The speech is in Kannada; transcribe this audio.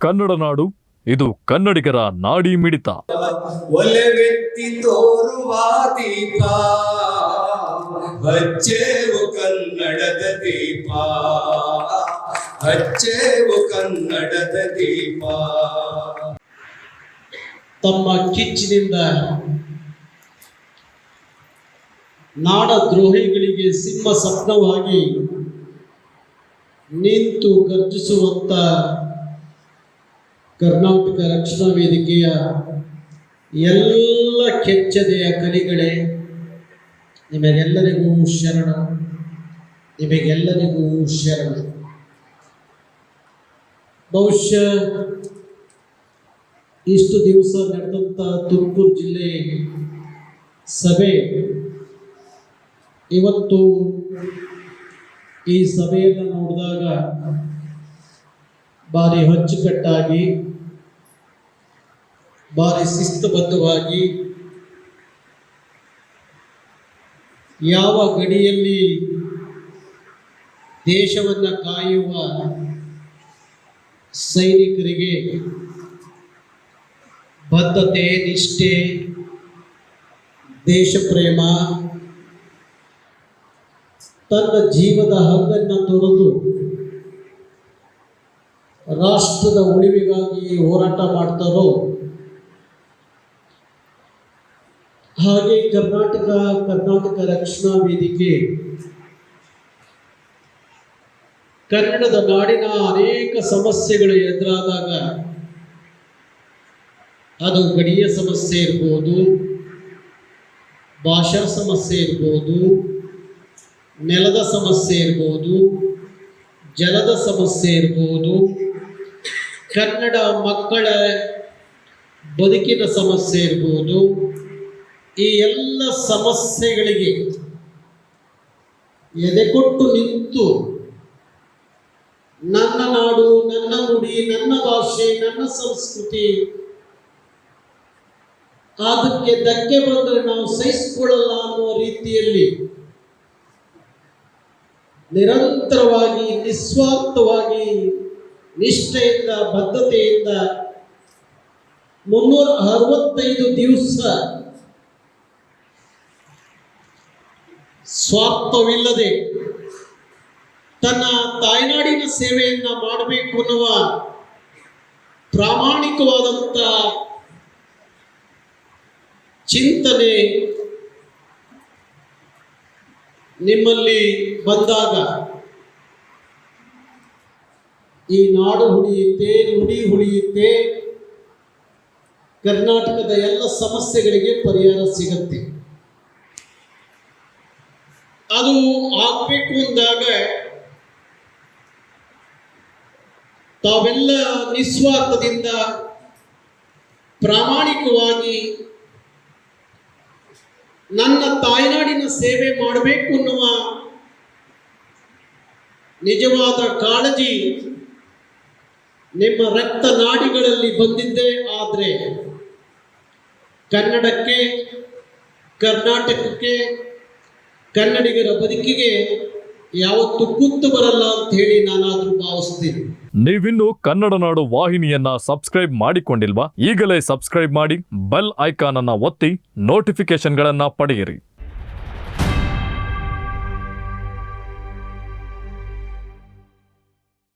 ಕನ್ನಡ ನಾಡು ಇದು ಕನ್ನಡಿಗರ ನಾಡಿ ಮಿಡಿತ. ಒಲವೆತ್ತಿ ತೋರುವ ದೀಪ ಹಚ್ಚೇವು ಕನ್ನಡದ ದೀಪ ಹಚ್ಚೇವು ಕನ್ನಡದ ದೀಪ. ತಮ್ಮ ಕಿಚ್ಚಿನಿಂದ ನಾಡ ದ್ರೋಹಿಗಳಿಗೆ ಸಿಂಹ ಸಪ್ನವಾಗಿ ನಿಂತು ಗರ್ಜಿಸುವಂತ ಕರ್ನಾಟಕ ರಕ್ಷಣಾ ವೇದಿಕೆಯ ಎಲ್ಲ ಕೆಚ್ಚದೆಯ ಕಲಿಗಳೇ, ನಿಮಗೆಲ್ಲರಿಗೂ ಶರಣ ನಿಮಗೆಲ್ಲರಿಗೂ ಶರಣ. ಬಹುಶಃ ಇಷ್ಟು ದಿವಸ ನಡೆದಂಥ ತುಮಕೂರು ಜಿಲ್ಲೆ ಸಭೆ, ಇವತ್ತು ಈ ಸಭೆಯನ್ನು ನೋಡಿದಾಗ ಭಾರಿ ಅಚ್ಚುಕಟ್ಟಾಗಿ ಭಾರಿ ಶಿಸ್ತುಬದ್ಧವಾಗಿ ಯಾವ ಗಡಿಯಲ್ಲಿ ದೇಶವನ್ನು ಕಾಯುವ ಸೈನಿಕರಿಗೆ ಬದ್ಧತೆ, ನಿಷ್ಠೆ, ದೇಶಪ್ರೇಮ, ತನ್ನ ಜೀವದ ಹಕ್ಕನ್ನು ತೊರೆದು ರಾಷ್ಟ್ರದ ಉಳಿವಿಗಾಗಿ ಹೋರಾಟ ಮಾಡ್ತಾರೋ? ಹಾಗೆ ಕರ್ನಾಟಕ ಕರ್ನಾಟಕ ರಕ್ಷಣಾ ವೇದಿಕೆ. ಕನ್ನಡದ ನಾಡಿನ ಅನೇಕ ಸಮಸ್ಯೆಗಳು ಎದುರಾದಾಗ ಅದು ಗಡಿಯ ಸಮಸ್ಯೆ ಇರ್ಬೋದು, ಭಾಷಾ ಸಮಸ್ಯೆ ಇರ್ಬೋದು, ನೆಲದ ಸಮಸ್ಯೆ ಇರ್ಬೋದು, ಜಲದ ಸಮಸ್ಯೆ ಇರ್ಬೋದು ಕನ್ನಡ ಮಕ್ಕಳ ಬದುಕಿನ ಸಮಸ್ಯೆ ಇರ್ಬೋದು. ಈ ಎಲ್ಲ ಸಮಸ್ಯೆಗಳಿಗೆ ಎದೆಕೊಟ್ಟು ನಿಂತು ನನ್ನ ನಾಡು, ನನ್ನ ನುಡಿ, ನನ್ನ ಭಾಷೆ, ನನ್ನ ಸಂಸ್ಕೃತಿ ಅದಕ್ಕೆ ಧಕ್ಕೆ ಬಂದರೆ ನಾವು ಸಹಿಸಿಕೊಳ್ಳಲ್ಲ ಅನ್ನುವ ರೀತಿಯಲ್ಲಿ ನಿರಂತರವಾಗಿ, ನಿಸ್ವಾರ್ಥವಾಗಿ ನಿಷ್ಠೆಯಿಂದ, ಬದ್ಧತೆಯಿಂದ ಮುನ್ನೂರ ಅರವತ್ತೈದು ದಿವಸ ಸ್ವಾರ್ಥವಿಲ್ಲದೆ ತನ್ನ ತಾಯ್ನಾಡಿನ ಸೇವೆಯನ್ನ ಮಾಡಬೇಕು ಅನ್ನುವ ಪ್ರಾಮಾಣಿಕವಾದಂಥ ಚಿಂತನೆ ನಿಮ್ಮಲ್ಲಿ ಬಂದಾಗ ಈ ನಾಡು ಉಳಿಯುತ್ತೆ, ನುಡಿ ಉಳಿಯುತ್ತೆ. ಕರ್ನಾಟಕದ ಎಲ್ಲ ಸಮಸ್ಯೆಗಳಿಗೆ ಪರಿಹಾರ ಸಿಗುತ್ತೆ. ಅದು ಆಗ್ಬೇಕು ಅಂದಾಗ ತಾವೆಲ್ಲ ನಿಸ್ವಾರ್ಥದಿಂದ ಪ್ರಾಮಾಣಿಕವಾಗಿ ನನ್ನ ತಾಯ್ನಾಡಿನ ಸೇವೆ ಮಾಡಬೇಕು ಅನ್ನುವ ನಿಜವಾದ ಕಾಳಜಿ ನಿಮ್ಮ ರಕ್ತ ನಾಡಿಗಳಲ್ಲಿ ಬಂದಿದ್ದೇ ಆದರೆ ಕನ್ನಡಕ್ಕೆ, ಕರ್ನಾಟಕಕ್ಕೆ, ಕನ್ನಡಿಗರ ಬದುಕಿಗೆ ಯಾವತ್ತು ಕುತ್ತು ಬರಲ್ಲ ಅಂತ ಹೇಳಿ ನಾನಾದ್ರೂ ಭಾವಿಸ್ತೀನಿ. ನೀವಿನ್ನು ಕನ್ನಡ ನಾಡು ವಾಹಿನಿಯನ್ನ ಸಬ್ಸ್ಕ್ರೈಬ್ ಮಾಡಿಕೊಂಡಿಲ್ವಾ? ಈಗಲೇ ಸಬ್ಸ್ಕ್ರೈಬ್ ಮಾಡಿ, ಬೆಲ್ ಐಕಾನ್ ಅನ್ನ ಒತ್ತಿ ನೋಟಿಫಿಕೇಶನ್ಗಳನ್ನ ಪಡೆಯಿರಿ.